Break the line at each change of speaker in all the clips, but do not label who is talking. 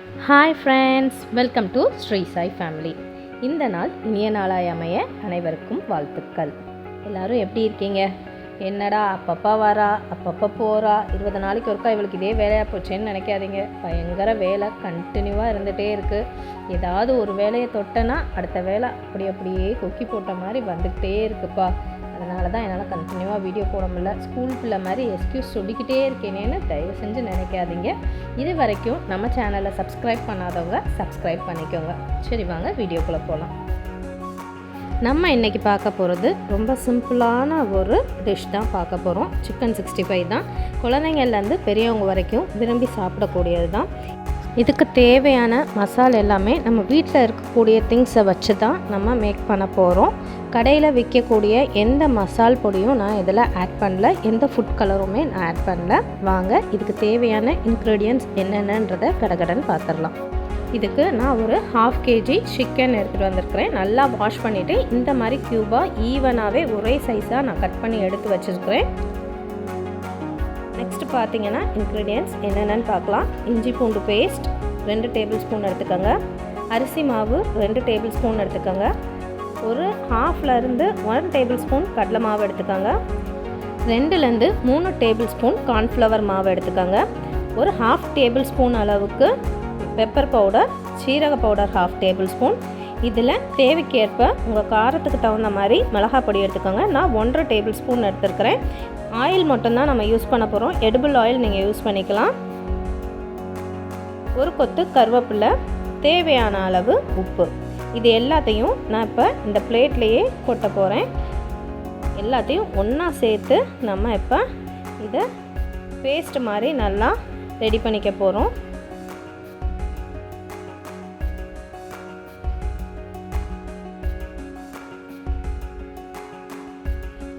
Hi friends welcome to Sri Sai family இந்த நாள் இனிய நாளாய் அமைய அனைவருக்கும் வாழ்த்துக்கள். எல்லாரும் எப்படி இருக்கீங்க? என்னடா அப்பப்பா வரா அப்பப்போ போகிறா இருபது நாளைக்கு ஒருக்கா இவளுக்கு இதே வேலையாக போச்சேன்னு நினைக்காதீங்க. பயங்கர வேலை கண்டினியூவாக இருந்துகிட்டே இருக்குது ஏதாவது ஒரு வேலையை தொட்டேன்னா அடுத்த வேலை அப்படி அப்படியே கொக்கி போட்ட மாதிரி வந்துக்கிட்டே இருக்குப்பா. அதனால தான் என்னால் கண்டினியூவாக வீடியோ போட முடியல. ஸ்கூல் பிள்ளை மாதிரி எக்ஸ்கியூஸ் சொல்லிக்கிட்டே இருக்கேனேன்னு தயவு செஞ்சு நினைக்காதீங்க. இது வரைக்கும் நம்ம சேனலை சப்ஸ்கிரைப் பண்ணாதவங்க சப்ஸ்கிரைப் பண்ணிக்கோங்க. சரி வாங்க வீடியோக்குள்ளே போகலாம். நம்ம இன்றைக்கி பார்க்க போகிறது ரொம்ப சிம்பிளான ஒரு டிஷ் தான் பார்க்க போகிறோம். சிக்கன் சிக்ஸ்டி ஃபைவ் தான். குழந்தைங்கள்லேருந்து பெரியவங்க வரைக்கும் விரும்பி சாப்பிடக்கூடியது தான். இதுக்கு தேவையான மசாலா எல்லாமே நம்ம வீட்டில் இருக்கக்கூடிய திங்ஸை வச்சு தான் நம்ம மேக் பண்ண போகிறோம். கடையில் விற்கக்கூடிய எந்த மசால் பொடியும் நான் இதில் ஆட் பண்ணல. எந்த ஃபுட் கலருமே நான் ஆட் பண்ணல. வாங்க இதுக்கு தேவையான இன்க்ரீடியன்ட்ஸ் என்னென்னன்றதை கடகடன்னு பார்த்துடலாம் இதுக்கு நான் ஒரு ஹாஃப் கேஜி சிக்கன் எடுத்துகிட்டு வந்திருக்கிறேன். நல்லா வாஷ் பண்ணிவிட்டு இந்த மாதிரி க்யூபாக ஈவனாகவே ஒரே சைஸாக நான் கட் பண்ணி எடுத்து வச்சுருக்கிறேன். நெக்ஸ்ட் பார்த்தீங்கன்னா இன்க்ரீடியன்ஸ் என்னென்னு பார்க்கலாம் இஞ்சி பூண்டு பேஸ்ட் ரெண்டு டேபிள் ஸ்பூன் எடுத்துக்கோங்க. அரிசி மாவு ரெண்டு டேபிள் ஸ்பூன் எடுத்துக்கோங்க. ஒரு ஹாஃப்லேருந்து ஒன் டேபிள் ஸ்பூன் கடலை மாவு எடுத்துக்கோங்க. ரெண்டுலேருந்து மூணு டேபிள் ஸ்பூன் கார்ன்ஃப்ளவர் மாவு எடுத்துக்கோங்க. ஒரு ஹாஃப் டேபிள் ஸ்பூன் அளவுக்கு பெப்பர் பவுடர் சீரக பவுடர் ஹாஃப் டேபிள் ஸ்பூன் இதில் தேவைக்கேற்ப உங்கள் காரத்துக்கு தகுந்த மாதிரி மிளகா பொடி எடுத்துக்கோங்க. நான் ஒன்றரை டேபிள் ஸ்பூன் எடுத்துருக்கிறேன். ஆயில் மட்டும்தான் நம்ம யூஸ் பண்ண போகிறோம் எடிபிள் ஆயில் நீங்கள் யூஸ் பண்ணிக்கலாம். ஒரு கொத்து கருவேப்பிலை தேவையான அளவு உப்பு. இது எல்லாத்தையும் நான் இப்போ இந்த பிளேட்லேயே கொட்ட போகிறேன் எல்லாத்தையும் ஒன்றா சேர்த்து நம்ம இப்போ இதை பேஸ்ட் மாதிரி நல்லா ரெடி பண்ணிக்க போகிறோம்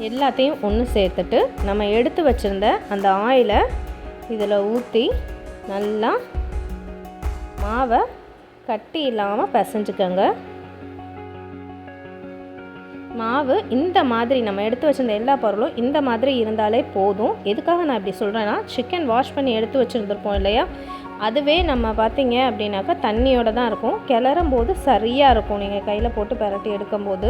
எல்லாத்தையும் ஒன்று சேர்த்துட்டு நம்ம எடுத்து வச்சுருந்த அந்த ஆயிலை இதில் ஊற்றி நல்லா மாவை கட்டி இல்லாமல் பிசைஞ்சுக்கோங்க. மாவு இந்த மாதிரி நம்ம எடுத்து வச்சிருந்த எல்லா பொருளும் இந்த மாதிரி இருந்தாலே போதும். எதுக்காக நான் இப்படி சொல்கிறேன்னா சிக்கன் வாஷ் பண்ணி எடுத்து வச்சுருந்துருப்போம் இல்லையா? அதுவே நம்ம பார்த்தீங்க அப்படின்னாக்கா தண்ணியோடு தான் இருக்கும். கிளறும் போது சரியாக இருக்கும். நீங்கள் கையில் போட்டு பரட்டி எடுக்கும்போது.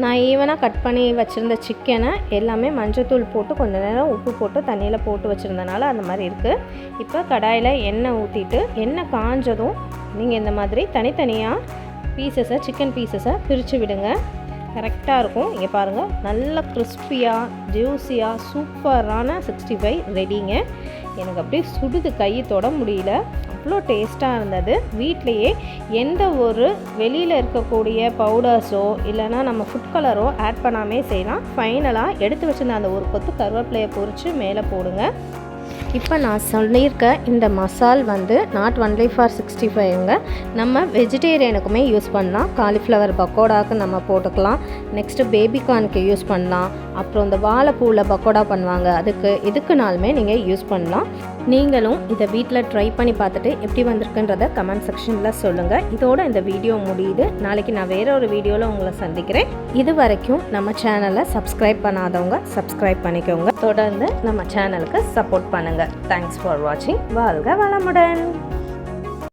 நான் ஈவனாக கட் பண்ணி வச்சுருந்த சிக்கனை எல்லாமே மஞ்சத்தூள் போட்டு கொஞ்சம் நேரம் உப்பு போட்டு தண்ணியில் போட்டு வச்சுருந்தனால அந்த மாதிரி இருக்குது இப்போ கடாயில் எண்ணெய் ஊற்றிட்டு எண்ணெய் காஞ்சதும் நீங்கள் இந்த மாதிரி தனித்தனியாக பீசஸை சிக்கன் பீசஸை பிரித்து விடுங்க. கரெக்டாக இருக்கும். இங்கே பாருங்கள் நல்ல கிறிஸ்பியாக ஜூஸியாக சூப்பரான சிக்ஸ்டி ஃபைவ் ரெடிங்க எனக்கு அப்படியே சுடுது கை தொட முடியல. அவ்வளோ டேஸ்ட்டாக இருந்தது. வீட்லேயே எந்த ஒரு வெளியில் இருக்கக்கூடிய பவுடர்ஸோ இல்லைனா நம்ம ஃபுட் கலரோ ஆட் பண்ணாமே செய்யலாம். ஃபைனலாக எடுத்து வச்சுருந்த அந்த ஒரு கொத்து கருவேப்பிலையை பொறிச்சு மேலே போடுங்க. இப்போ நான் சொல்லியிருக்க இந்த மசால் வந்து நாட் ஒன்லி ஃபார் சிக்ஸ்டி ஃபைவ்ங்க நம்ம வெஜிடேரியனுக்குமே யூஸ் பண்ணலாம். காலிஃப்ளவர் பக்கோடாவுக்கு நம்ம போட்டுக்கலாம். நெக்ஸ்ட்டு பேபிகார்னுக்கு யூஸ் பண்ணலாம். அப்புறம் இந்த வாழைப்பூவில் பக்கோடா பண்ணுவாங்க. அதுக்கு எதுக்குனாலுமே நீங்கள் யூஸ் பண்ணலாம். நீங்களும் இதை வீட்டில் ட்ரை பண்ணி பார்த்துட்டு எப்படி வந்திருக்குன்றத கமெண்ட் செக்ஷனில் சொல்லுங்கள் இதோட இந்த வீடியோ முடியுது. நாளைக்கு நான் வேற ஒரு வீடியோவில் உங்களை சந்திக்கிறேன். இது வரைக்கும் நம்ம சேனலை சப்ஸ்கிரைப் பண்ணாதவங்க சப்ஸ்கிரைப் பண்ணிக்கோங்க. தொடர்ந்து நம்ம சேனலுக்கு சப்போர்ட் பண்ணுங்கள் தேங்க்ஸ் ஃபார் வாட்சிங் வாழ்க வளமுடன்.